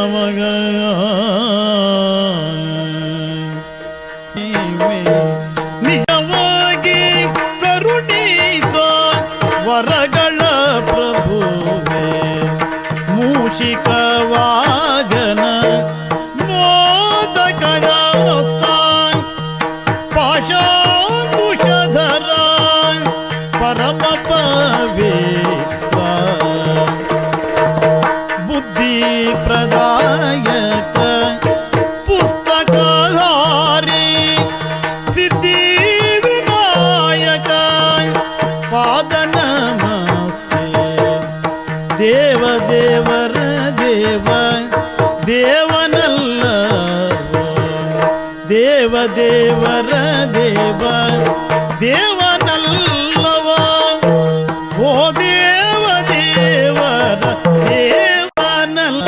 ನಮಗ ನಿಜವಾಗಿ ಕರುಣಿಸ ವರಗಳ ಪ್ರಭುವೆ ಮೂಷಿಕ ವಾಗನ ಮೋದಕದ ಪಾಶಾಂಕುಶಧರ ಪರಮ ದೇವನಲ್ಲ. ದೇವ ದೇವರ ದೇವ ದೇವನಲ್ಲವ. ಓ ದೇವ ದೇವರ ದೇವನಲ್ಲ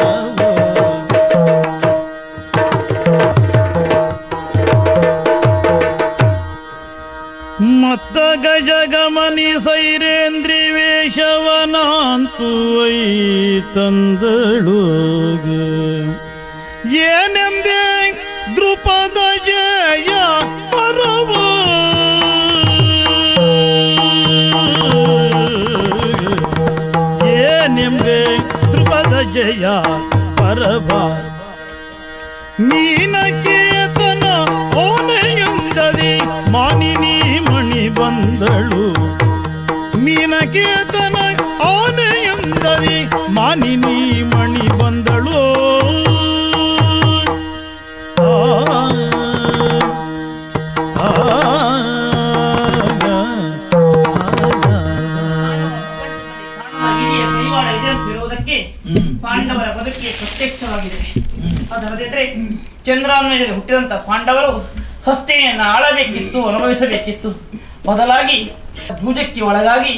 ಮತ್ತ ಗಜಗಮನಿ ಸೈರೇಂದ್ರಿ ವೇಷವನಾಂತು ಐ ಏನೆಂಬೆ ದೃಪದ ಜಯ ಪರವ ಏನೆಂಬೆ ದೃಪದ ಜಯ ಪರವ ಮೀನಕೇತನ ಓನೆಯುಂದದಿ ಮಾನಿನಿ ಮಣಿ ಬಂದಳು ಮೀನಕೇತನ ಆನೆಯುಂದದಿ ಮಾನಿನಿ ಮಣಿ ಬಂದಳು ಪಾಂಡವರ ಬದುಕಿಗೆ ಪ್ರತ್ಯಕ್ಷವಾಗಿದೆ. ಅದಲ್ಲದಿದ್ರೆ ಚಂದ್ರಾನ್ವಯದಲ್ಲಿ ಹುಟ್ಟಿದಂತ ಪಾಂಡವರು ಹಸ್ತಿನಿಯನ್ನು ಆಳಬೇಕಿತ್ತು ಅನುಭವಿಸಬೇಕಿತ್ತು. ಬದಲಾಗಿ ಭುಜಕ್ಕೆ ಒಳಗಾಗಿ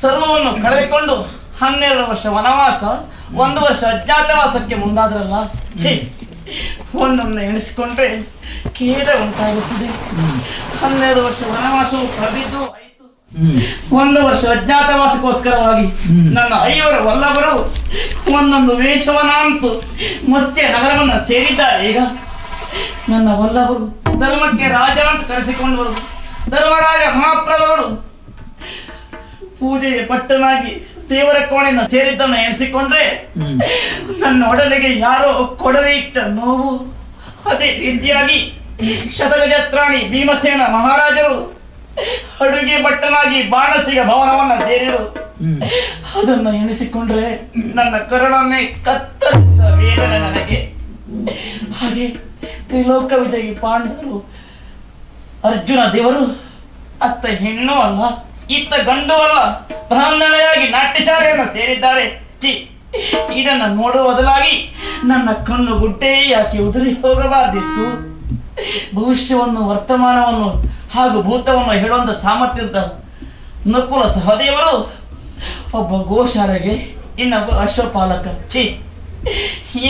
ಸರ್ವವನ್ನು ಕಳೆದುಕೊಂಡು ಹನ್ನೆರಡು ವರ್ಷ ವನವಾಸ ಒಂದು ವರ್ಷ ಅಜ್ಞಾತವಾಸಕ್ಕೆ ಮುಂದಾದ್ರಲ್ಲ. ಛೇ ಒಂದೊಂದು ಎಣಿಸಿಕೊಂಡ್ರೆ ಖೇದ ಉಂಟಾಗುತ್ತದೆ. ಹನ್ನೆರಡು ವರ್ಷ ವನವಾಸವು ಕಳೆದಿದ್ದು ಒಂದು ವರ್ಷ ಅಜ್ಞಾತವಾಸಕ್ಕೋಸ್ಕರವಾಗಿ ನನ್ನ ಐವರು ವಲ್ಲಭರು ಒಂದೊಂದು ವೇಷವನಾಂತು ಮತ್ತೆ ನಗರವನ್ನು ಸೇರಿದ್ದಾರೆ. ಈಗ ನನ್ನ ವಲ್ಲಭರು ಧರ್ಮಕ್ಕೆ ರಾಜ ಅಂತ ಕರೆಸಿಕೊಂಡವರು ಧರ್ಮರಾಜ ಮಹಾಪ್ರಭುಗಳು. ಪೂಜೆಯ ಭಟ್ಟನಾಗಿ ದೇವರ ಕೋಣೆಯನ್ನು ಸೇರಿದ್ದನ್ನು ಎಣಿಸಿಕೊಂಡ್ರೆ ನನ್ನ ಒಡಲಿಗೆ ಯಾರೋ ಕೊಡಲಿ ಇಟ್ಟ ನೋವು. ಅದೇ ರೀತಿಯಾಗಿ ಶತಗಜತ್ರಾಣಿ ಭೀಮಸೇನ ಮಹಾರಾಜರು ಅಡುಗೆ ಭಟ್ಟನಾಗಿ ಬಾಣಸಿಗ ಭವನವನ್ನ ಸೇರಿದರು. ಅದನ್ನು ಎಣಿಸಿಕೊಂಡ್ರೆ ನನ್ನ ಕರುಣನ್ನೇ ಕತ್ತರಿಸಿದ ವೇದನೆ ನನಗೆ. ಹಾಗೆ ತ್ರಿಲೋಕ ವಿಜಯಿ ಪಾಂಡವರು ಅರ್ಜುನ ದೇವರು ಅತ್ತ ಹೆಣ್ಣು ಅಲ್ಲ. ಇತ್ತ ಗಂಡುವಲ್ಲ ಬ್ರಾಹ್ಮಣೆಯಾಗಿ ನಾಟ್ಯಶಾಲೆಯನ್ನು ಸೇರಿದ್ದಾರೆ. ಚಿ ಇದನ್ನ ನೋಡುವ ಬದಲಾಗಿ ನನ್ನ ಕಣ್ಣು ಗುಡ್ಡೆ ಯಾಕೆ ಉದುರಿ ಹೋಗಬಾರ್ದಿತ್ತು? ಭವಿಷ್ಯವನ್ನು, ವರ್ತಮಾನವನ್ನು ಹಾಗೂ ಭೂತವನ್ನು ಹೇಳುವಂತ ಸಾಮರ್ಥ್ಯದ ನಕುಲ ಸಹದೇವರು ಒಬ್ಬ ಗೋಶಾಲೆಗೆ, ಇನ್ನೊಬ್ಬ ಅಶ್ವಪಾಲಕ. ಚಿ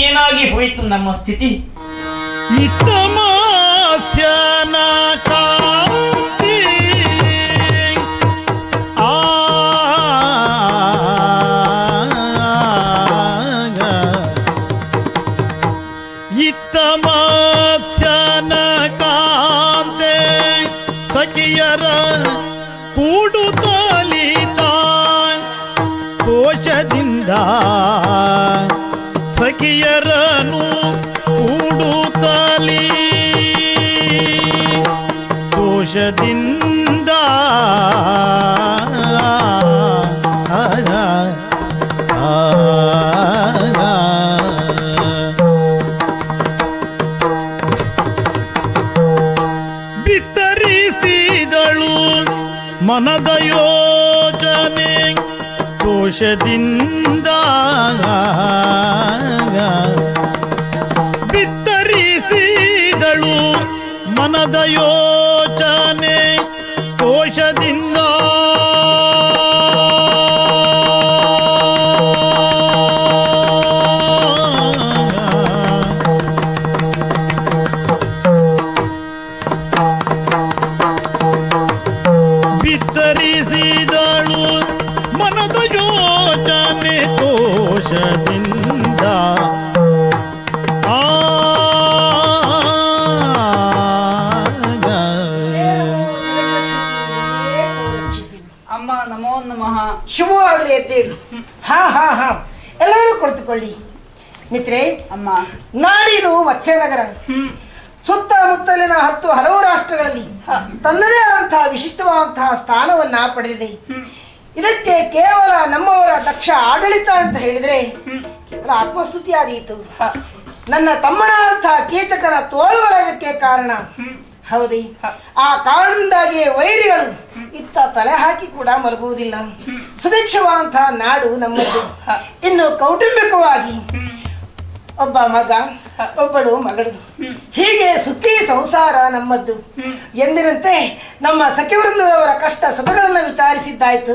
ಏನಾಗಿ ಹೋಯಿತು ನಮ್ಮ ಸ್ಥಿತಿ? ಸಖಿಯರ ಕೂಡುತ್ತಲಿತ ಕೋಶದಿಂದ ಸಖಿಯರನು ಕೂಡುತ್ತಲಿ ಕೋಶದಿಂದ ಮನದ ಯೋಜನೆ ದೋಷದಿಂದ ಬಿತ್ತರಿಸಿದಳು ಮನದ ಯೋಚನೆ ಕೋಶದಿಂದ ತಿಳಿದುಕೊಳ್ಳಿ ಮಿತ್ರೆ ಅಮ್ಮ. ನಾಡಿದು ಮತ್ಸ್ಯನಗರ ಸುತ್ತಮುತ್ತಲಿನ ಹತ್ತು ಹಲವು ರಾಷ್ಟ್ರಗಳಲ್ಲಿ ತನ್ನದೇ ಆದಂತಹ ವಿಶಿಷ್ಟವಾದಂತಹ ಸ್ಥಾನವನ್ನ ಪಡೆದಿದೆ. ಇದಕ್ಕೆ ಕೇವಲ ನಮ್ಮವರ ದಕ್ಷ ಆಡಳಿತ ಅಂತ ಹೇಳಿದ್ರೆ ಕೇವಲ ಆತ್ಮಸ್ತುತಿ ಆದೀತು. ನನ್ನ ತಮ್ಮನಾದಂತಹ ಕೇಚಕರ ತೋಳುವಲ ಇದಕ್ಕೆ ಕಾರಣ. ಹೌದೇ. ಆ ಕಾರಣದಿಂದಾಗಿ ವೈರಿಗಳು ಇತ್ತ ತಲೆ ಹಾಕಿ ಕೂಡ ಮಲಗುವುದಿಲ್ಲ. ಸುಭಿಕ್ಷವಾದಂತಹ ನಾಡು ನಮ್ಮದು. ಇನ್ನು ಕೌಟುಂಬಿಕವಾಗಿ ಒಬ್ಬ ಮಗ, ಒಬ್ಬಳು ಮಗಳು. ಹೀಗೆ ಸುಖಿ ಸಂಸಾರ ನಮ್ಮದ್ದು ಎಂದಿನಂತೆ ನಮ್ಮ ಸಖಿವೃಂದದವರ ಕಷ್ಟ ಸುಖಗಳನ್ನು ವಿಚಾರಿಸಿದ್ದಾಯ್ತು.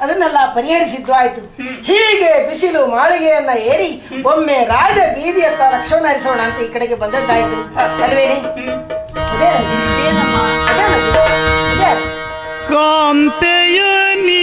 ಅದನ್ನೆಲ್ಲ ಪರಿಹರಿಸಿದ್ದು ಆಯ್ತು. ಹೀಗೆ ಬಿಸಿಲು ಮಾಳಿಗೆಯನ್ನ ಏರಿ ಒಮ್ಮೆ ರಾಜ ಬೀದಿಯತ್ತ ಲಕ್ಷವನ್ನು ಹರಿಸೋಣ ಅಂತ ಈ ಕಡೆಗೆ ಬಂದದ್ದಾಯ್ತು. ಅಲ್ವೇನಿ? kan te je niet.